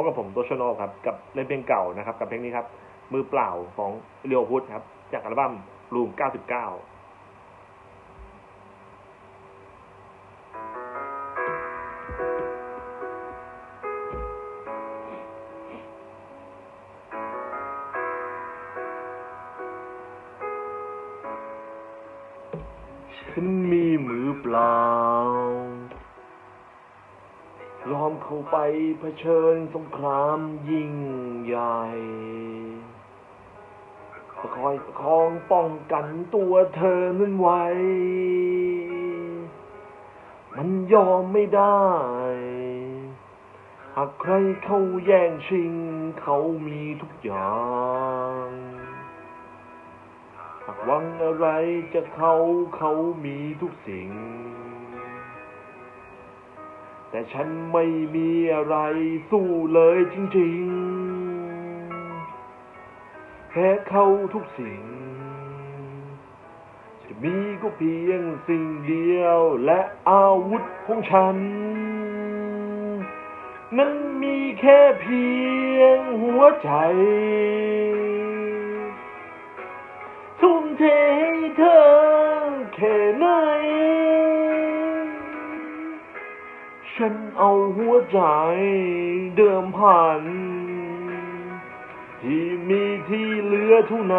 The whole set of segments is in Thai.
บกับผมตัวชโนครับกับเล่นเพลงเก่านะครับ กับเพลงนี้ครับ มือเปล่าของเรียวพุทธครับ จากอัลบั้มรูม 99ฉันมีมือเปล่า ยอมเข้าไปเผชิญสงครามยิ่งใหญ่จะคอยประคองป้องกันตัวเธอนั้นไว้ มันยอมไม่ได้ หากใครเข้าแย่งชิง เขามีทุกอย่าง หากหวังอะไรจะเขาเขามีทุกสิ่ง แต่ฉันไม่มีอะไรสู้เลยจริงๆ แพ้เขาทุกสิ่ง จะมีก็เพียงสิ่งเดียวและอาวุธของฉัน นั้นมีแค่เพียงหัวใจ ทุ่มเทให้เธอแค่ไหน ฉันเอาหัวใจเดิมพัน ที่มีที่เหลือทุกไหน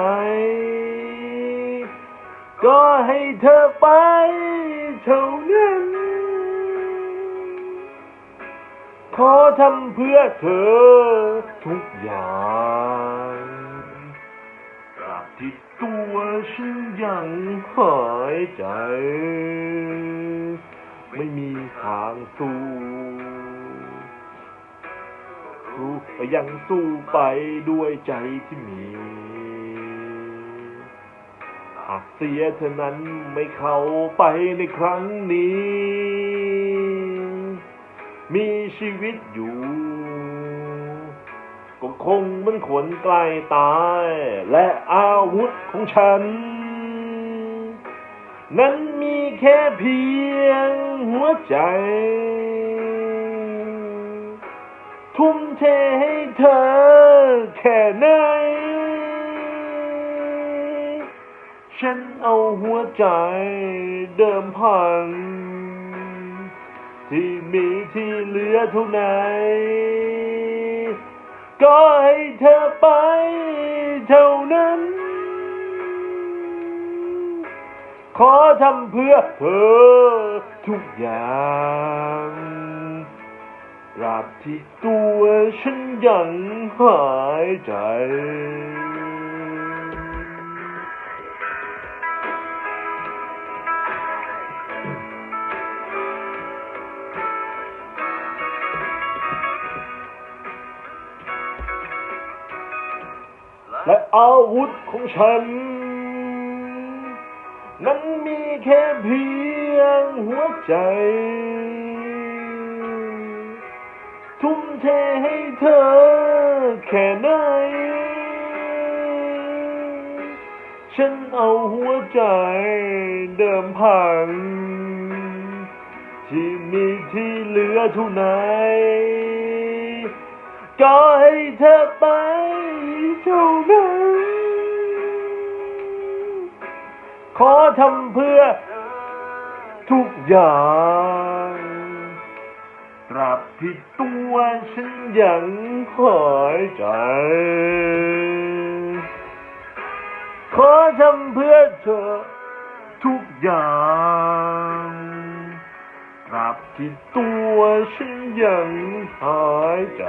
ก็ให้เธอไปเท่านั้น ขอทำเพื่อเธอทุกอย่างตราบที่ตัวฉันยังหายใจ ไม่มีทางสู้สู้ยังสู้ไปด้วยใจที่มีหากเสียเธอนั้นไม่เข้าไปในครั้งนี้ มีชีวิตอยู่ก็คงมันขนใกล้ตาย และอาวุธของฉัน นั้นมีแค่เพียงหัวใจ ทุ่มเทให้เธอแค่ไหน ฉันเอาหัวใจเดิมพัน ที่มีที่เหลือเท่าไหน ก็ให้เธอไปเท่านั้น ขอทำเพื่อเธอทุกอย่างตราบที่ตัวฉันยังหายใจและอาวุธของฉัน แค่เพียงหัวใจ ทุ่มเทให้เธอแค่ไหน ฉันเอาหัวใจเดิมพัน ที่มีที่เหลือเท่าไหนก็ให้เธอไปเท่านั้น ขอทำเพื่อทุกอย่าง ตราบที่ตัวฉันยังหายใจ ขอทำเพื่อเธอทุกอย่างตราบที่ตัวฉันยังหายใจ